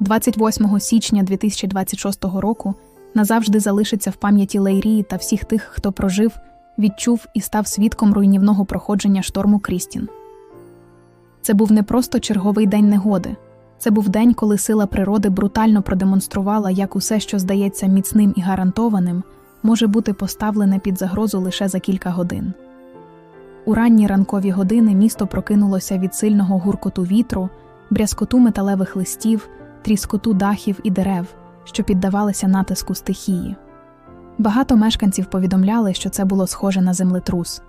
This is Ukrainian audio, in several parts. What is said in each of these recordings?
28 січня 2026 року назавжди залишиться в пам'яті Лейрії та всіх тих, хто прожив, відчув і став свідком руйнівного проходження шторму Крістін. Це був не просто черговий день негоди. Це був день, коли сила природи брутально продемонструвала, як усе, що здається міцним і гарантованим, може бути поставлене під загрозу лише за кілька годин. У ранні ранкові години місто прокинулося від сильного гуркоту вітру, брязкоту металевих листів, тріскоту дахів і дерев, що піддавалися натиску стихії. Багато мешканців повідомляли, що це було схоже на землетрус.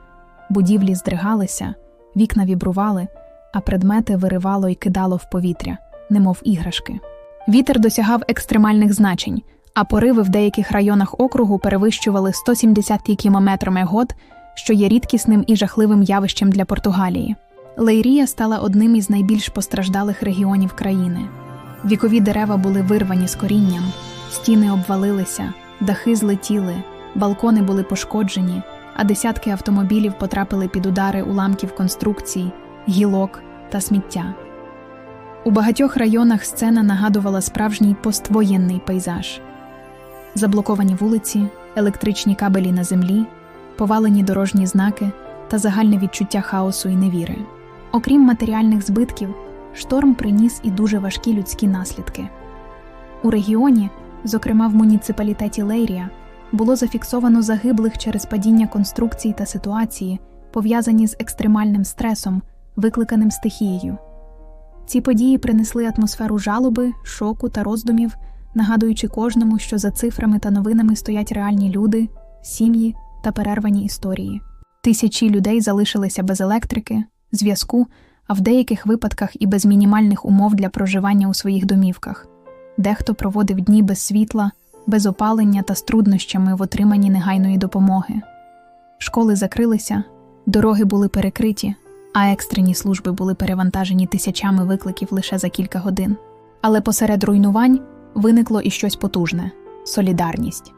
Будівлі здригалися, вікна вібрували, а предмети виривало і кидало в повітря, немов іграшки. Вітер досягав екстремальних значень, а пориви в деяких районах округу перевищували 170 км год, що є рідкісним і жахливим явищем для Португалії. Лейрія стала одним із найбільш постраждалих регіонів країни. Вікові дерева були вирвані з корінням, стіни обвалилися, дахи злетіли, балкони були пошкоджені, а десятки автомобілів потрапили під удари уламків конструкцій, гілок та сміття. У багатьох районах сцена нагадувала справжній поствоєнний пейзаж: заблоковані вулиці, електричні кабелі на землі, повалені дорожні знаки та загальне відчуття хаосу і невіри. Окрім матеріальних збитків, шторм приніс і дуже важкі людські наслідки. У регіоні, зокрема в муніципалітеті Лейрія, було зафіксовано загиблих через падіння конструкцій та ситуації, пов'язані з екстремальним стресом, викликаним стихією. Ці події принесли атмосферу жалоби, шоку та роздумів, нагадуючи кожному, що за цифрами та новинами стоять реальні люди, сім'ї та перервані історії. Тисячі людей залишилися без електрики, зв'язку, а в деяких випадках і без мінімальних умов для проживання у своїх домівках. Дехто проводив дні без світла, без опалення та з труднощами в отриманні негайної допомоги. Школи закрилися, дороги були перекриті, а екстрені служби були перевантажені тисячами викликів лише за кілька годин. Але посеред руйнувань виникло і щось потужне солідарність.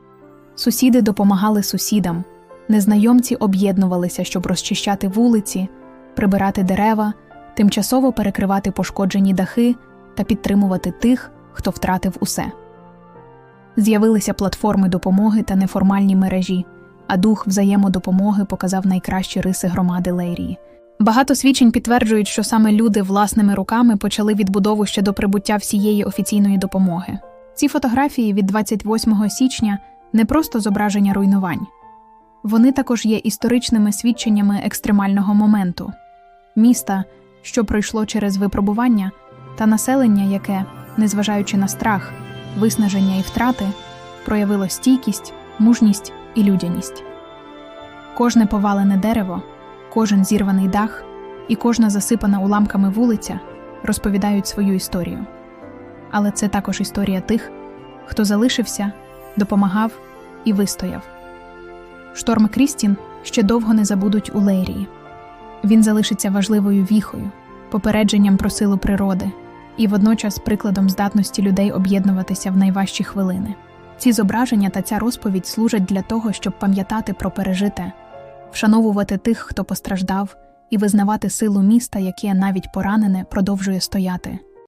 Сусіди допомагали сусідам, незнайомці об'єднувалися, щоб розчищати вулиці, прибирати дерева, тимчасово перекривати пошкоджені дахи та підтримувати тих, хто втратив усе. З'явилися платформи допомоги та неформальні мережі, а дух взаємодопомоги показав найкращі риси громади Лейрії. Багато свідчень підтверджують, що саме люди власними руками почали відбудову ще до прибуття всієї офіційної допомоги. Ці фотографії від 28 січня не просто зображення руйнувань, вони також є історичними свідченнями екстремального моменту міста, що пройшло через випробування, та населення, яке, незважаючи на страх, виснаження і втрати, проявило стійкість, мужність і людяність. Кожне повалене дерево, кожен зірваний дах і кожна засипана уламками вулиця розповідають свою історію. Але це також історія тих, хто залишився, допомагав і вистояв. Шторм Крістін ще довго не забудуть у Лейрії. Він залишиться важливою віхою, попередженням про силу природи і водночас прикладом здатності людей об'єднуватися в найважчі хвилини. Ці зображення та ця розповідь служать для того, щоб пам'ятати про пережите, вшановувати тих, хто постраждав, і визнавати силу міста, яке навіть поранене продовжує стояти.